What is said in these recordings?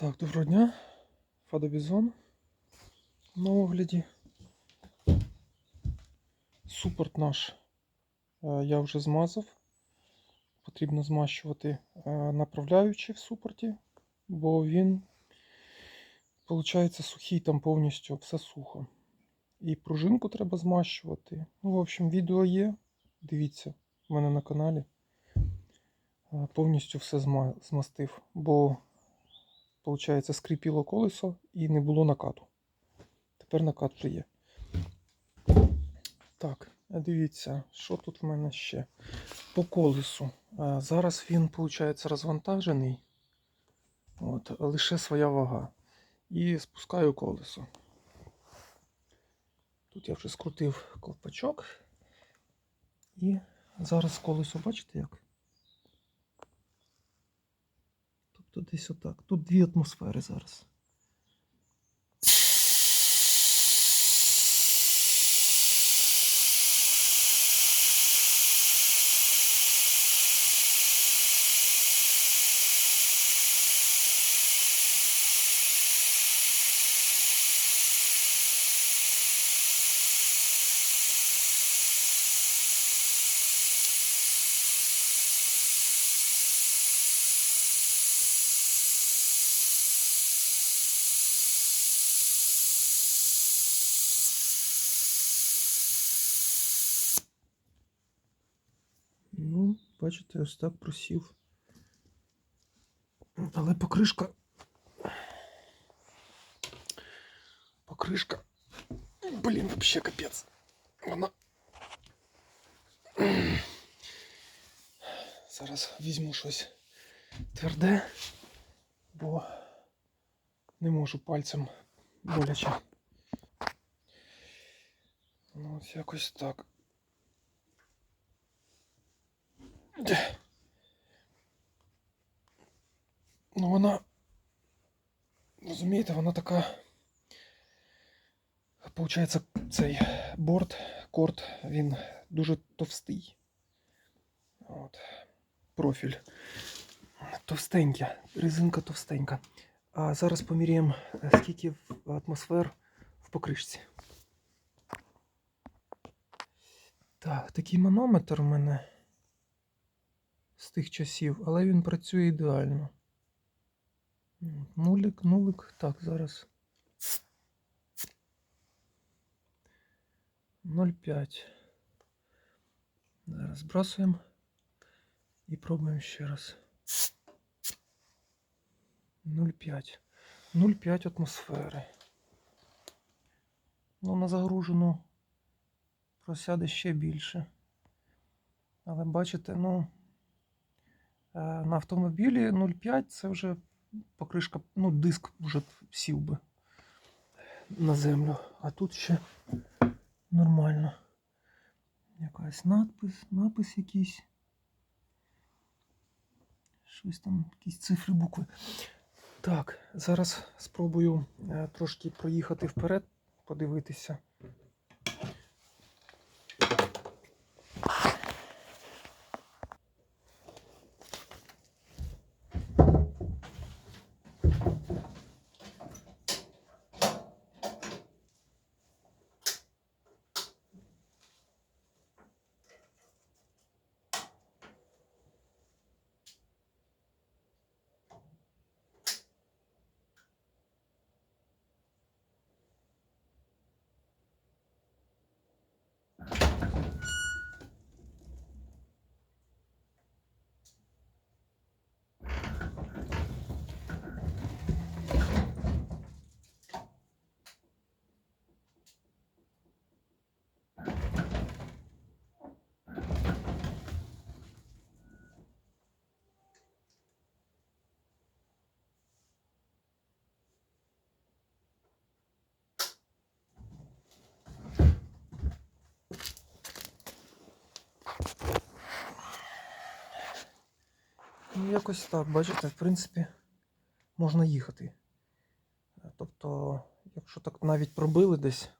Так, доброго дня. Фадобізон на огляді. Супорт наш е, я вже змазав. Потрібно змащувати е, направляючи в супорті, бо він, виходить, сухий там повністю все сухо. І пружинку треба змащувати. Ну, в общем, відео є. Дивіться, в мене на каналі. Е, Повністю все змастив, бо Получається, скрипіло колесо і не було накату. Тепер накат вже є. Так, дивіться, що тут в мене ще. По колесу. Зараз він, виходить, розвантажений. От, лише своя вага. І спускаю колесо. Тут я вже скрутив ковпачок. І зараз колесо, бачите як? Тобто десь отак. Тут дві атмосфери зараз. Ну, бачите, ось так просів. Але покришка. Покришка. Блін, вообще капець. Вона. Зараз візьму щось тверде, бо не можу пальцем боляче. Ну, ось якось так. Ну вона. Розумієте, вона така. Получається, цей борт, корд, він дуже товстий. От. Профіль. Товстенька, резинка товстенька. А зараз поміряємо, е, скільки атмосфер в покришці. Так, такий манометр у мене з тих часів, але він працює ідеально. Нулик, нулик. Так, зараз. 0,5. Зараз збрасуємо і пробуємо ще раз. 0,5. 0,5 атмосфери. Ну, на загружену просяде ще більше. Але бачите, ну. Е, На автомобілі 0,5 це вже покришка, ну, диск вже сів би на землю. А тут ще нормально. Якась надпис, напис якийсь. Щось там, якісь цифри, букви. Так, зараз спробую е, трошки проїхати вперед, подивитися. Ну, якось так, бачите, в принципі, можна їхати. Тобто, якщо так навіть пробили десь,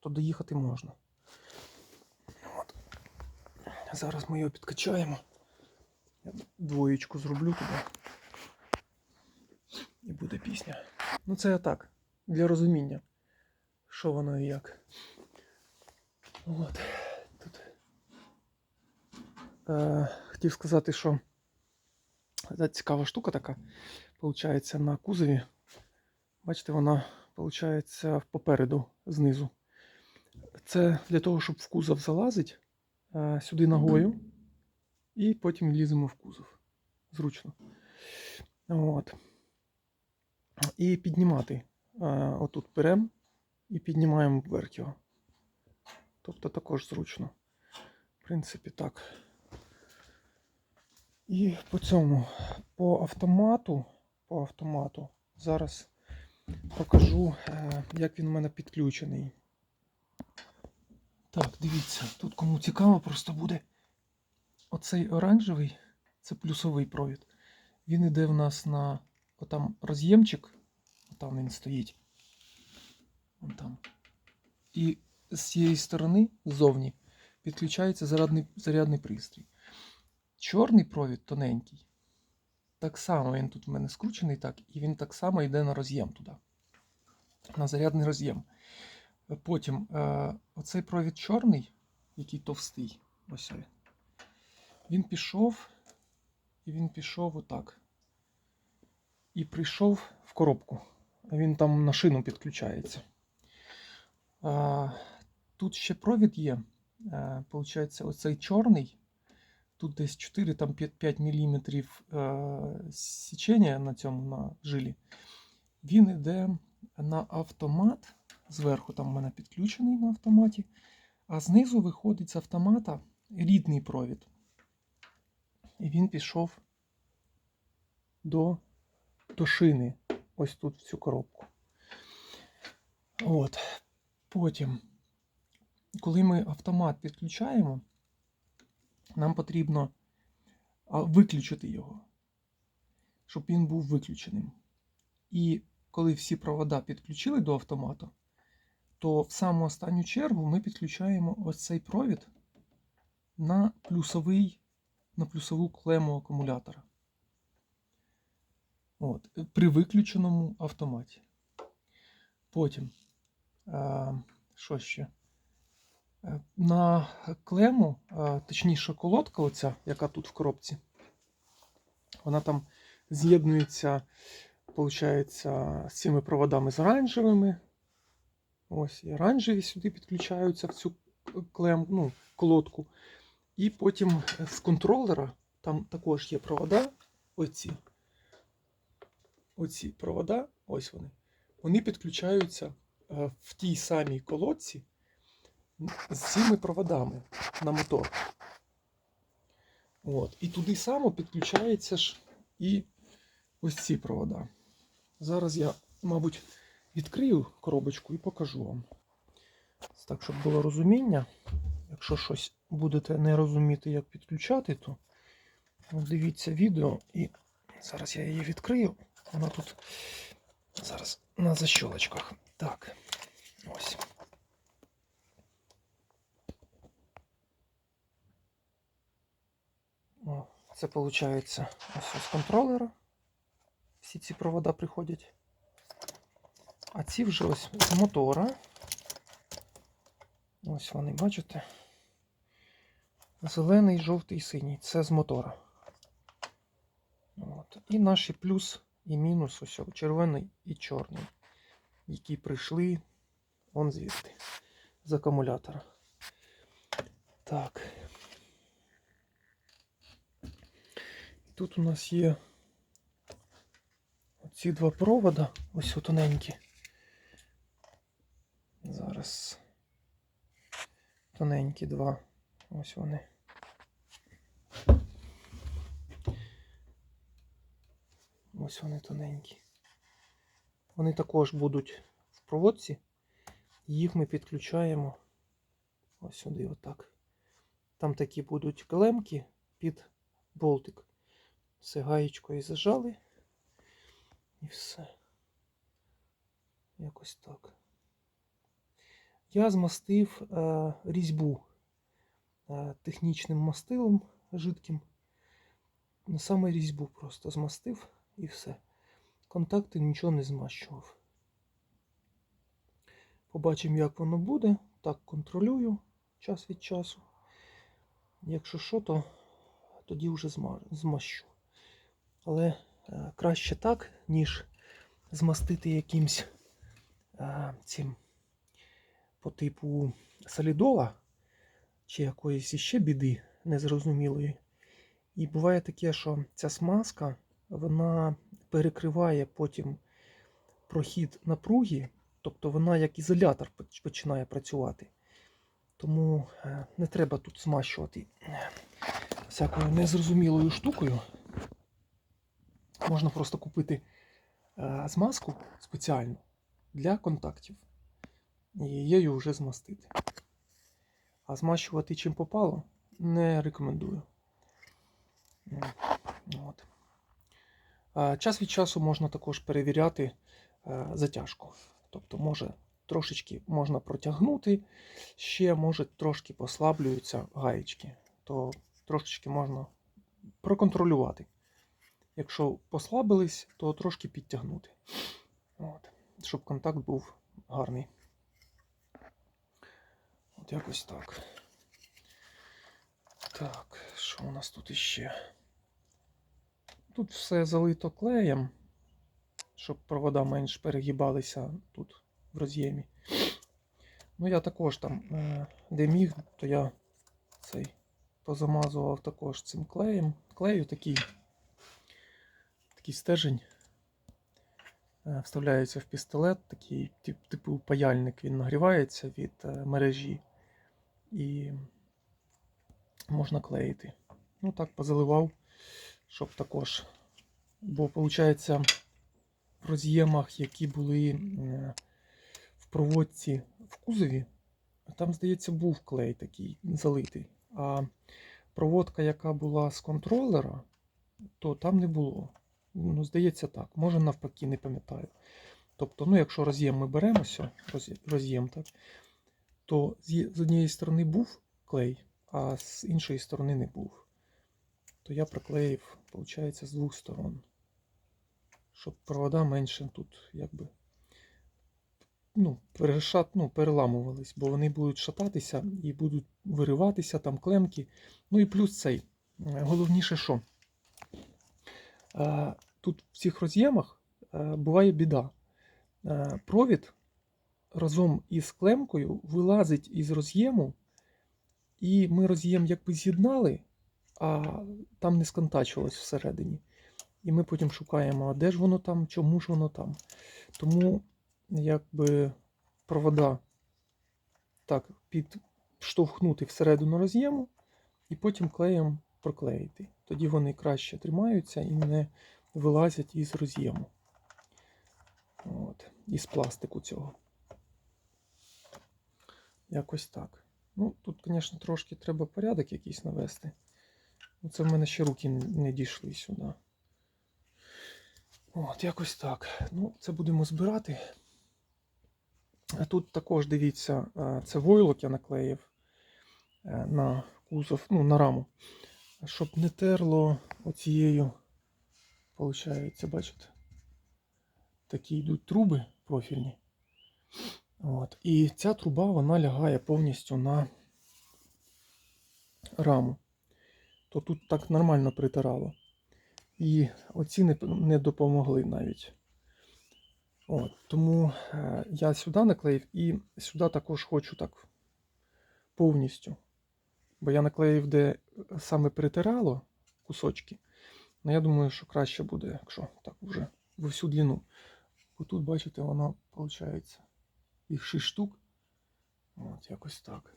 то доїхати можна. От. Зараз ми його підкачаємо. Я двоєчку зроблю туди. і буде пісня. Ну, це так, для розуміння, що воно і як. От. Тут. Е, хотів сказати, що цікава штука така, виходить, на кузові. Бачите, вона виходить попереду, знизу. Це для того, щоб в кузов залазить е, сюди ногою, і потім ліземо в кузов. Зручно. От. І піднімати. Е, отут беремо і піднімаємо вверх його. Тобто також зручно. В принципі, так. І по цьому, по автомату, по автомату, зараз покажу, е, як він у мене підключений. Так, дивіться, тут кому цікаво, просто буде оцей оранжевий, це плюсовий провід. Він іде в нас на отам роз'ємчик, там він стоїть. Вон там. І з цієї сторони, ззовні, підключається зарядний, зарядний пристрій. Чорний провід тоненький. Так само він тут в мене скручений, так, і він так само йде на роз'єм туди. На зарядний роз'єм. Потім е, оцей провід чорний, який товстий, ось він. Він пішов, і він пішов отак. І прийшов в коробку. Він там на шину підключається. А, тут ще провід є. А, Получається, оцей чорний. Тут десь 4 там 5 мм січення на цьому на жилі. Він йде на автомат. Зверху там в мене підключений на автоматі. А знизу виходить з автомата рідний провід. І він пішов до, до шини. Ось тут в цю коробку. От. Потім, коли ми автомат підключаємо, нам потрібно виключити його, щоб він був виключеним. І коли всі провода підключили до автомату, то в саму останню чергу ми підключаємо ось цей провід на плюсовий, на плюсову клему акумулятора. От, При виключеному автоматі. Потім, а, що ще? Е, На клему, точніше, колодка, оця, яка тут в коробці, вона там з'єднується, виходить, з цими проводами з оранжевими. Ось, і оранжеві сюди підключаються в цю клем, ну, колодку. І потім з контролера там також є провода. Оці. Оці провода, ось вони. Вони підключаються е, в тій самій колодці з цими проводами на мотор. От. І туди само підключається ж і ось ці провода. Зараз я, мабуть, відкрию коробочку і покажу вам. Так, щоб було розуміння. Якщо щось будете не розуміти, як підключати, то дивіться відео і зараз я її відкрию. Вона тут зараз на защолочках. Так, ось. Це виходить ось з контролера. Всі ці провода приходять. А ці вже ось з мотора. Ось вони, бачите? Зелений, жовтий, синій. Це з мотора. От. І наші плюс і мінус ось червоний і чорний, які прийшли он звідти з акумулятора. Так. Тут у нас є ці два провода, ось тоненькі. Зараз тоненькі два. Ось вони. Ось вони тоненькі. Вони також будуть в проводці. Їх ми підключаємо ось сюди, отак. Там такі будуть клемки під болтик. Все гаєчкою зажали. І все. Якось так. Я змастив е, різьбу е, технічним мастилом жидким. Саме різьбу просто змастив і все. контакти нічого не змащував. Побачимо, як воно буде. Так, контролюю час від часу. Якщо що, то тоді вже змащу. Але е, краще так, ніж змастити якимсь е, цим по типу солідола чи якоїсь іще біди незрозумілої. І буває таке, що ця смазка вона перекриває потім прохід напруги, тобто вона як ізолятор починає працювати. Тому е, не треба тут змащувати е, всякою незрозумілою штукою. Можна просто купити е, змазку спеціальну для контактів. І її вже змастити. А змащувати чим попало не рекомендую. От. Час від часу можна також перевіряти е, затяжку. Тобто, може трошечки можна протягнути, ще може трошки послаблюються гаєчки, то трошечки можна проконтролювати. Якщо послабились, то трошки підтягнути. От. Щоб контакт був гарний. От якось так. Так, що у нас тут іще? Тут все залито клеєм, щоб провода менш перегибалися тут в роз'ємі. Ну, я також там, е, де міг, то я цей позамазував також цим клеєм. Клею такий, такий стержень. Е, Вставляється в пістолет, такий тип- типу паяльник, він нагрівається від е, мережі і можна клеїти. Ну так, позаливав, щоб також. Бо, виходить, в роз'ємах, які були е, в проводці в кузові, там, здається, був клей такий залитий. А проводка, яка була з контролера, то там не було. Ну, здається, так. Може навпаки, не пам'ятаю. Тобто, ну, якщо роз'єм ми беремося, роз'єм, так, то з однієї сторони був клей, а з іншої сторони не був. То я приклеїв, виходить, з двох сторон. Щоб провода менше тут якби ну, перешат, ну, переламувались, бо вони будуть шататися і будуть вириватися там клемки. Ну і плюс цей. Головніше, що е, тут в цих роз'ємах е, буває біда. Е, Провід разом із клемкою вилазить із роз'єму, і ми роз'єм якби з'єднали, а там не сконтачувалось всередині. І ми потім шукаємо, а де ж воно там, чому ж воно там. Тому якби провода так підштовхнути всередину роз'єму і потім клеєм проклеїти. Тоді вони краще тримаються і не вилазять із роз'єму. От, із пластику цього. Якось так. Ну, тут, звісно, трошки треба порядок якийсь навести. Ну, Це в мене ще руки не дійшли сюди. От, якось так. Ну, це будемо збирати. А тут також дивіться, е, це войлок я наклеїв е, на кузов, ну, на раму. Щоб не терло оцією, виходить, бачите, такі йдуть труби профільні. От. І ця труба вона лягає повністю на раму. То тут так нормально притирало. І оці не, не допомогли навіть. От, тому е, я сюди наклеїв і сюди також хочу так повністю. Бо я наклеїв, де саме притирало кусочки. Ну, я думаю, що краще буде, якщо так вже в всю длину. Бо тут, бачите, воно виходить їх 6 штук. От, якось так.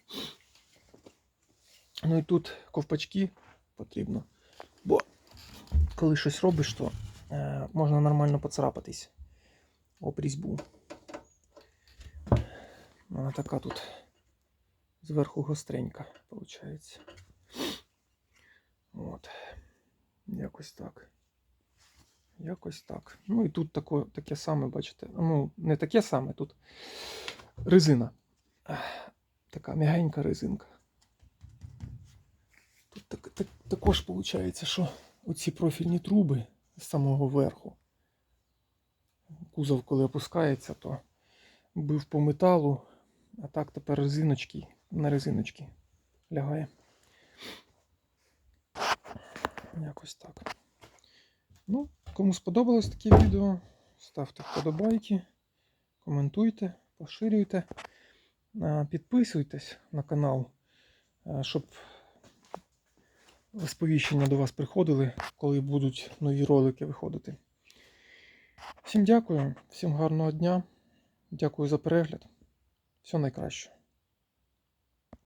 Ну і тут ковпачки потрібно. Бо коли щось робиш, то е, можна нормально поцарапатись об різьбу. Вона така тут зверху гостренька, виходить. От. Якось так. Якось так. Ну і тут тако, таке саме, бачите. Ну, не таке саме, тут резина. Така м'ягенька резинка. Тут так, так, також виходить, що оці профільні труби з самого верху. кузов, коли опускається, то бив по металу, а так тепер резиночки на резиночки лягає. Якось так. Ну, кому сподобалось таке відео, ставте вподобайки, коментуйте, поширюйте, підписуйтесь на канал, щоб сповіщення до вас приходили, коли будуть нові ролики виходити. Всім дякую, всім гарного дня. Дякую за перегляд. Всього найкращого.